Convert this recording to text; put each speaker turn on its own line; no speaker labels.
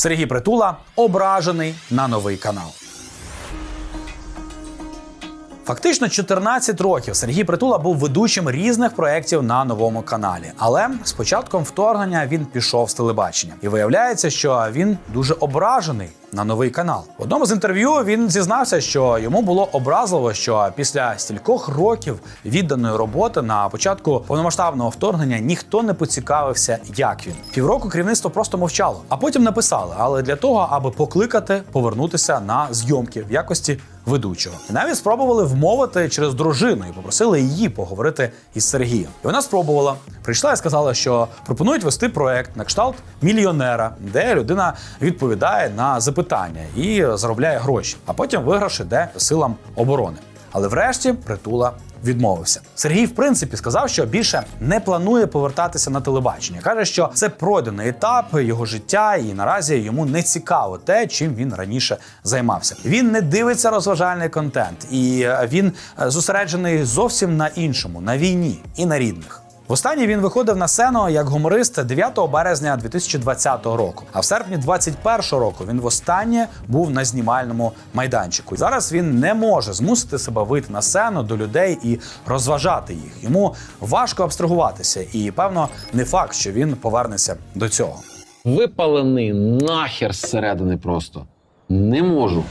Сергій Притула ображений на новий канал. Фактично 14 років Сергій Притула був ведучим різних проєктів на новому каналі. Але з початком вторгнення він пішов з телебачення. І виявляється, що він дуже ображений на новий канал. В одному з інтерв'ю він зізнався, що йому було образливо, що після стількох років відданої роботи на початку повномасштабного вторгнення ніхто не поцікавився, як він. Півроку керівництво просто мовчало, а потім написали, але для того, аби покликати повернутися на зйомки в якості ведучого. І навіть спробували вмовити через дружину і попросили її поговорити із Сергієм. І вона спробувала. Прийшла і сказала, що пропонують вести проект на кшталт мільйонера, де людина відповідає на запитання і заробляє гроші. А потім виграш іде силам оборони. Але врешті притула відмовився. Сергій, в принципі, сказав, що більше не планує повертатися на телебачення. каже, що це пройдений етап його життя, і наразі йому не цікаво те, чим він раніше займався. Він не дивиться розважальний контент, і е, він е, зосереджений зовсім на іншому, на війні і на рідних. Востаннє він виходив на сцену як гуморист 9 березня 2020 року. А в серпні 2021 року він востаннє був на знімальному майданчику. Зараз він не може змусити себе вийти на сцену до людей і розважати їх. Йому важко абстрагуватися, і певно не факт, що він повернеться до цього.
Випалений нахер зсередини просто. Не можу.